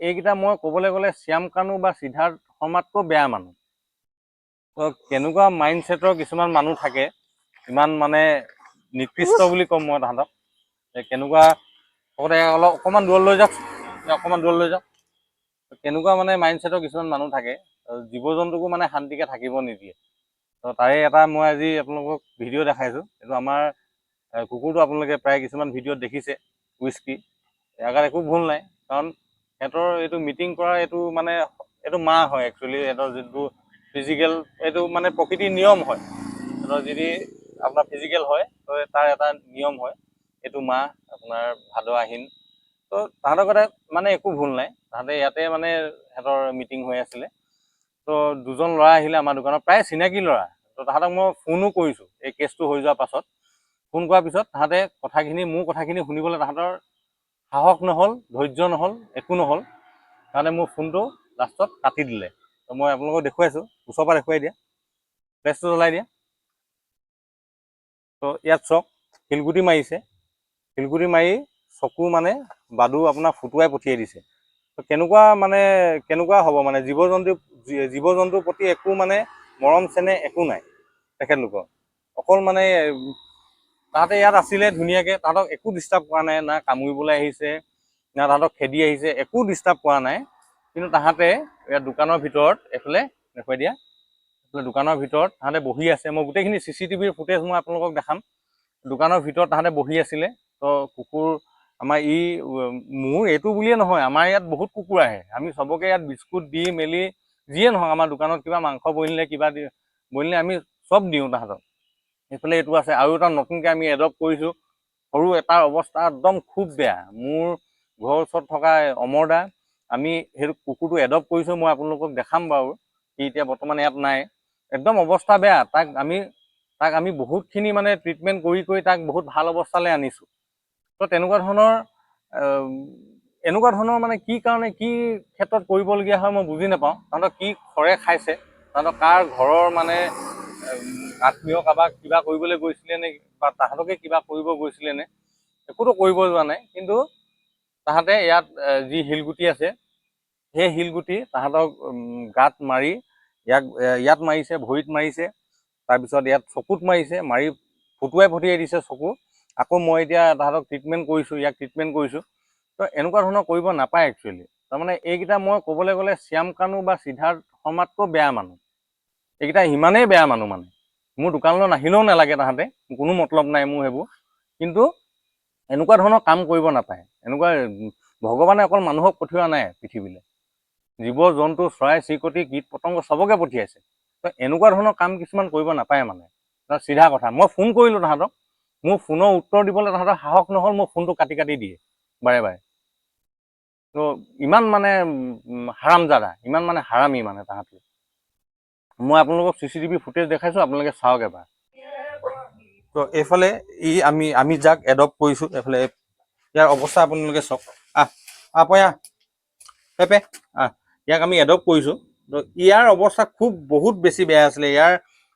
এইকেইটা মই ক'বলৈ গ'লে শ্যাম কানু বা সিদ্ধাৰ্থ শৰ্মাতকৈ বেয়া মানুহ। কেনেকুৱা মাইণ্ডছেটৰ কিছুমান মানুহ থাকে ইমান মানে নিকৃষ্ট বুলি ক'ম মই তাহাঁতক। কেনেকুৱা অলপ অকণমান দূৰলৈ যাওক অকণমান দূৰলৈ যাওক। কেনেকুৱা মানে মাইণ্ডছেটৰ কিছুমান মানুহ থাকে জীৱ জন্তুকো মানে শান্তিকে থাকিব নিদিয়ে। তো তাৰে এটা মই আজি আপোনালোকক ভিডিঅ' দেখাইছোঁ। এইটো আমাৰ কুকুৰটো আপোনালোকে প্ৰায় কিছুমান ভিডিঅ'ত দেখিছে উইস্কি ইয়াৰ একো ভুল নাই কাৰণ সিহঁতৰ এইটো মিটিং কৰা এইটো মানে এইটো মাহ হয় একচুৱেলি সিহঁতৰ যোনটো ফিজিকেল এইটো মানে প্ৰকৃতিৰ নিয়ম হয়। সিহঁতৰ যদি আপোনাৰ ফিজিকেল হয় তো তাৰ এটা নিয়ম হয় এইটো মাহ আপোনাৰ ভাদ আহিন। তো তাহাঁতৰ কথা মানে একো ভুল নাই। তাহাঁতে ইয়াতে মানে সিহঁতৰ মিটিং হৈ আছিলে। তো দুজন ল'ৰা আহিলে আমাৰ দোকানত প্ৰায় চিনাকি ল'ৰা। তো তাহাঁতক মই ফোনো কৰিছোঁ। এই কেছটো হৈ যোৱাৰ পাছত। ফোন কৰাৰ পিছত তাহাঁতে কথাখিনি মোৰ কথাখিনি শুনিবলৈ তাহাঁতৰ সাহস নহ'ল, ধৈৰ্য নহ'ল, একো নহ'ল। কাৰণে মোৰ ফোনটো লাষ্টত কাটি দিলে। তো মই আপোনালোকক দেখুৱাইছোঁ, ওচৰৰ পৰা দেখুৱাই দিয়া। ফ্লেছটো জ্বলাই দিয়া। তো ইয়াত চাওক শিলগুটি মাৰিছে। শিলগুটি মাৰি চকু মানে বাদু আপোনাৰ ফুটুৱাই পঠিয়াই দিছে। তো কেনেকুৱা মানে কেনেকুৱা হ'ব মানে জীৱ জন্তু জীৱ জন্তুৰ প্ৰতি একো মানে মৰম চেনেহ একো নাই। তেখেতলোকৰ। অকল মানে তাহাঁতে ইয়াত আছিলে ধুনীয়াকৈ তাহাঁতক একো ডিষ্টাৰ্ব কৰা নাই না কামুৰিবলৈ আহিছে না তাহাঁতক খেদি আহিছে একো ডিষ্টাৰ্ব কৰা নাই। কিন্তু তাহাঁতে ইয়াত দোকানৰ ভিতৰত এইফালে দেখুৱাই দিয়া এইফালে দোকানৰ ভিতৰত তাহাঁতে বহি আছে। মই গোটেইখিনি চি চি টিভিৰ ফুটেজ মই আপোনালোকক দেখাম। দোকানৰ ভিতৰত তাহাঁতে বহি আছিলে। তো কুকুৰ আমাৰ ই মোৰ এইটো বুলিয়ে নহয় আমাৰ ইয়াত বহুত কুকুৰ আহে। আমি চবকে ইয়াত বিস্কুট দি মেলি যিয়ে নহওক আমাৰ দোকানত কিবা মাংস বনিলে কিবা দি আমি চব দিওঁ তাহাঁতক। সেইফালে এইটো আছে আৰু এটা নতুনকৈ আমি এডপ্ট কৰিছোঁ। সৰু এটাৰ অৱস্থা একদম খুব বেয়া। মোৰ ঘৰৰ ওচৰত থকা অমৰ দা আমি সেইটো কুকুৰটো এডপ্ট কৰিছোঁ মই আপোনালোকক দেখাম বাৰু সি এতিয়া বৰ্তমান ইয়াত নাই। একদম অৱস্থা বেয়া তাক আমি তাক আমি বহুতখিনি মানে ট্ৰিটমেণ্ট কৰি কৰি তাক বহুত ভাল অৱস্থালৈ আনিছোঁ। তো তেনেকুৱা ধৰণৰ এনেকুৱা ধৰণৰ মানে কি কাৰণে কি ক্ষেত্ৰত কৰিবলগীয়া হয় মই বুজি নাপাওঁ। তাহাঁতক কি খৰে খাইছে তাহাঁতক কাৰ ঘৰৰ মানে আত্মীয় কাৰোবাক কিবা কৰিবলৈ গৈছিলে নে বা তাহাঁতকে কিবা কৰিব গৈছিলে নে, একোতো কৰিব যোৱা নাই। কিন্তু তাহাঁতে ইয়াত যি শিলগুটি আছে, সেই শিলগুটি তাহাঁতক গাত মাৰি ইয়াক ইয়াত মাৰিছে, ভৰিত মাৰিছে, তাৰপিছত ইয়াত চকুত মাৰিছে, মাৰি ফুটুৱাই পঠিয়াই দিছে চকু। আকৌ মই এতিয়া তাহাঁতক ট্ৰিটমেণ্ট কৰিছোঁ, ইয়াক ট্ৰিটমেণ্ট কৰিছোঁ। তো এনেকুৱা ধৰণৰ কৰিব নাপায় একচুৱেলি তাৰমানে এইকেইটা মই ক'বলৈ গ'লে শ্যাম কানু বা সিদ্ধাৰ্থ শৰ্মাতকৈ বেয়া মানুহ। এইকেইটা ইমানেই বেয়া মানুহ মানে। মোৰ দোকানলৈ নাহিলেও নালাগে তাহাঁতে কোনো মতলব নাই মোৰ সেইবোৰ। কিন্তু এনেকুৱা ধৰণৰ কাম কৰিব নাপায়। এনেকুৱা ভগৱানে অকল মানুহক পঠিওৱা নাই পৃথিৱীলৈ। জীৱ জন্তু চৰাই চিৰিকটি কীট পতংগ চবকে পঠিয়াইছে। তো এনেকুৱা ধৰণৰ কাম কিছুমান কৰিব নাপায় মানে। চিধা কথা মই ফোন কৰিলোঁ তাহাঁতক। মোৰ ফোনৰ উত্তৰ দিবলৈ তাহাঁতৰ সাহস নহ'ল মোৰ ফোনটো কাটি কাটি দিয়ে বাৰে বাৰে। তো ইমান মানে উম, হাৰামজাদা ইমান মানে হাৰামী মানে তাহাঁতি মই আপোনালোকক চি চি টিভি ফুটেজ দেখাইছোঁ, আপোনালোকে চাওক এবাৰ। তো এইফালে ই আমি আমি যাক এডপ্ট কৰিছোঁ, এইফালে ইয়াৰ অৱস্থা আপোনালোকে চাওক। আহ আহ, পয়া, পেপে, আহ, ইয়াক আমি এডপ্ট কৰিছোঁ। তো ইয়াৰ অৱস্থা খুব বহুত বেছি বেয়া আছিলে। ইয়াৰ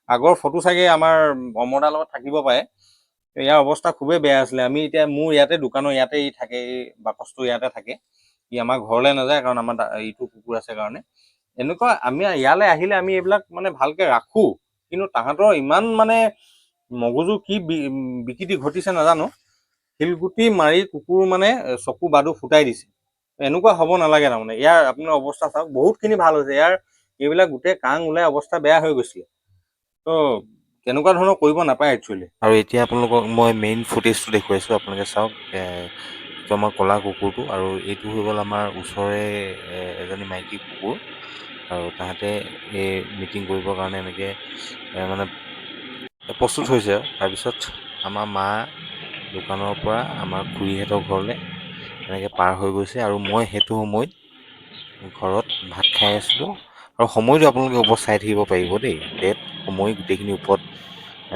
আগৰ ফটো চাগে আমাৰ অমৰদাৰ লগত থাকিব পাৰে। ইয়াৰ অৱস্থা খুবেই বেয়া আছিলে। আমি এতিয়া, মোৰ ইয়াতে দোকানৰ ইয়াতে ই থাকে, এই বাকচটো ইয়াতে থাকে। ই আমাৰ ঘৰলৈ নাযায় কাৰণ আমাৰ ইটো কুকুৰ আছে কাৰণে। এনেকুৱা, আমি ইয়ালৈ আহিলে আমি এইবিলাক মানে ভালকে ৰাখোঁ। কিন্তু তাহাঁতৰ ইমান মানে মগজু কি বিকৃতি ঘটিছে নাজানো। শিলগুটি মাৰি কুকুৰ মানে চকু বাদু ফুটাই দিছে। এনেকুৱা হ'ব নালাগে তাৰমানে। ইয়াৰ আপোনাৰ অৱস্থা চাওক, বহুতখিনি ভালো হৈছে। ইয়াৰ এইবিলাক গোটেই কাং ওলাই অৱস্থা বেয়া হৈ গৈছিলে। তো, তেনেকুৱা ধৰণৰ কৰিব নাপায় একচুৱেলি আৰু এতিয়া আপোনালোকক মই মেইন ফুটেজটো দেখুৱাইছোঁ। আপোনালোকে চাওক এইটো আমাৰ ক'লা কুকুৰটো আৰু এইটো হৈ গ'ল আমাৰ ওচৰৰে এজনী মাইকী কুকুৰ। আৰু তাহাঁতে এই মিটিং কৰিবৰ কাৰণে এনেকৈ মানে প্ৰস্তুত হৈছে। আৰু তাৰপিছত আমাৰ মা দোকানৰ পৰা আমাৰ খুৰীহঁতৰ ঘৰলৈ এনেকৈ পাৰ হৈ গৈছে আৰু মই সেইটো সময়ত ঘৰত ভাত খাই আছিলোঁ। আৰু সময়টো আপোনালোকে ওপৰত চাই থাকিব পাৰিব দেই। ডেট সময় গোটেইখিনি ওপৰত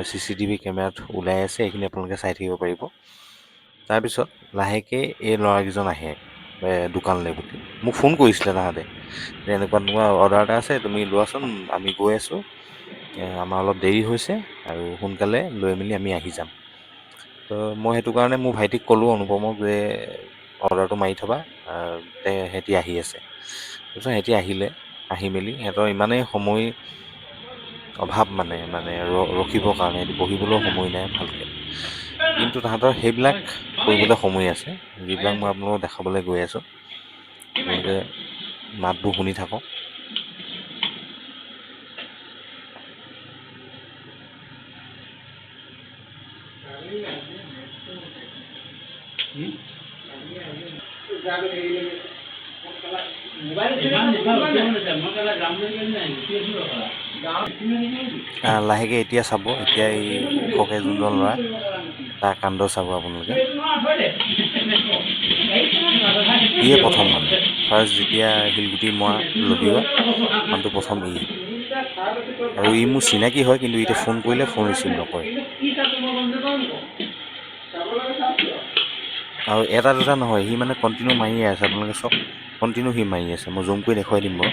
চি চি টি ভি কেমেৰাত ওলাই আছে সেইখিনি আপোনালোকে চাই থাকিব পাৰিব। তাৰপিছত লাহেকৈ এই ল'ৰাকেইজন আহে দোকানলৈ বুলি মোক ফোন কৰিছিলে তাহাঁতে, যে এনেকুৱা তোমাৰ অৰ্ডাৰ এটা আছে, তুমি লোৱাচোন, আমি গৈ আছোঁ। আমাৰ অলপ দেৰি হৈছে আৰু সোনকালে লৈ মেলি আমি আহি যাম। তো মই সেইটো কাৰণে মোৰ ভাইটিক ক'লোঁ, অনুপমক, যে অৰ্ডাৰটো মাৰি থ'বা সিহঁতি আহি আছে। তাৰপিছত সিহঁতি আহিলে, আহি মেলি সিহঁতৰ ইমানেই সময় অভাৱ মানে মানে ৰখিবৰ কাৰণে বহিবলৈও সময় নাই ভালকৈ। কিন্তু তাহাঁতৰ সেইবিলাক কৰিবলৈ সময় আছে যিবিলাক মই আপোনালোকক দেখাবলৈ গৈ আছোঁ। আপোনালোকে মাতবোৰ শুনি থাকক। আহ, লাহেকৈ এতিয়া চাব এতিয়া এই ওখকৈ যোনজন ল'ৰা তাৰ কাণ্ড চাব আপোনালোকে। ইয়ে প্ৰথম মানে। ফাৰ্ষ্ট যেতিয়া শিলগুটি মৰা লদিওৱা মানুহটো প্ৰথম ই আৰু ই মোৰ চিনাকি হয় কিন্তু এতিয়া ফোন কৰিলে ফোন ৰিচিভ নকৰে। আৰু এটা দুটা নহয় সি মানে কণ্টিনিউ মাৰিয়ে আছে। আপোনালোকে চব কণ্টিনিউ সি মাৰি আছে। মই জুম কৰি দেখুৱাই দিম বাৰু।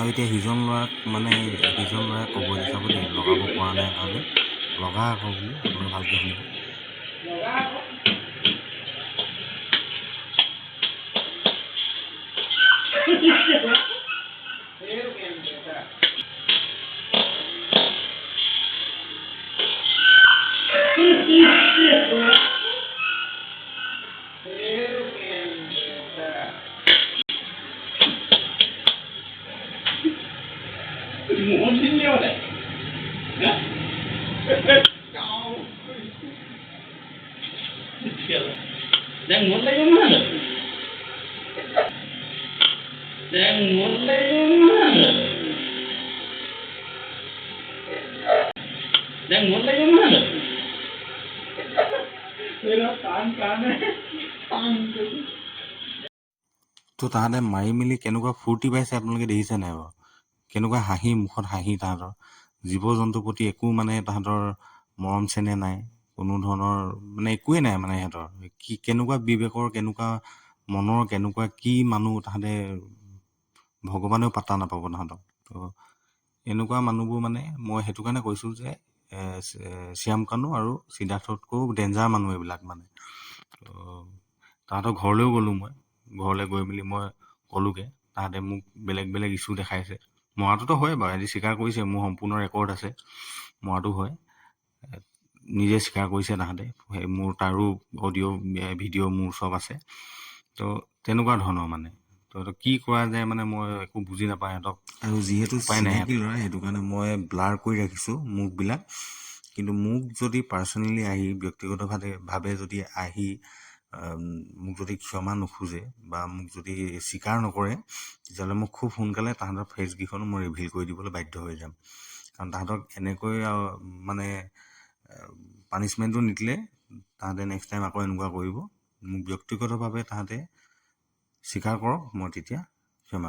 আৰু এতিয়া সিজন ল'ৰাক মানে সিজন ল'ৰাই ক'ব চাব দেই লগাব পৰা নাই কাৰণে। লগা আকৌ বুলি আপোনালোকে ভালকৈ শুনিব। det. তো তাহাঁতে মাৰি মেলি কেনেকুৱা ফূৰ্তি পাইছে আপোনালোকে দেখিছে নাই বাৰু কেনেকুৱা হাঁহি মুখত হাঁহি তাহাঁতৰ জীৱ জন্তুৰ প্ৰতি একো মানে তাহাঁতৰ মৰম চেনেহ নাই। কোনো ধৰণৰ মানে একোৱেই নাই মানে সিহঁতৰ। কি কেনেকুৱা বিবেকৰ কেনেকুৱা মনৰ কেনেকুৱা কি মানুহ তাহাঁতে ভগৱানেও পাত্তা নাপাব তাহাঁতক। তো এনেকুৱা মানুহবোৰ মানে মই সেইটো কাৰণে কৈছোঁ যে শ্যাম কানু আৰু সিদ্ধাৰ্থতকৈও ডেঞ্জাৰ মানুহ এইবিলাক মানে। তো তাহাঁতৰ ঘৰলৈও গ'লোঁ মই। ঘৰলৈ গৈ মেলি মই ক'লোঁগৈ তাহাঁতে মোক বেলেগ বেলেগ ইছ্যু দেখাইছে। মৰাটোতো হয় বাৰু সিহঁতি স্বীকাৰ কৰিছে মোৰ সম্পূৰ্ণ ৰেকৰ্ড আছে। মৰাটো হয়। নিজে স্বীকাৰ কৰিছে তাহাঁতে। সেই মোৰ তাৰো অডিঅ' ভিডিঅ' মোৰ চব আছে। তো তেনেকুৱা ধৰণৰ মানে। তো এইটো কি কৰা যায় মানে মই একো বুজি নাপাওঁ সিহঁতক। আৰু যিহেতু উপায় নাই চিনাকি ল'ৰা সেইটো কাৰণে মই ব্লাৰ কৰি ৰাখিছোঁ মুখবিলাক। কিন্তু মোক যদি পাৰ্চনেলি আহি ব্যক্তিগতভাৱে ভাৱে যদি আহি মোক যদি ক্ষমা নোখোজে বা মোক যদি স্বীকাৰ নকৰে তেতিয়াহ'লে মই খুব সোনকালে তাহাঁতৰ ফেচকেইখনো মই ৰিভিল কৰি দিবলৈ বাধ্য হৈ যাম। কাৰণ তাহাঁতক এনেকৈ মানে পানিছমেণ্টটো নিদিলে তাহাঁতে নেক্সট টাইম আকৌ এনেকুৱা কৰিব। মোক ব্যক্তিগতভাৱে তাহাঁতে স্বীকাৰ কৰক, মই তেতিয়া ক্ষমা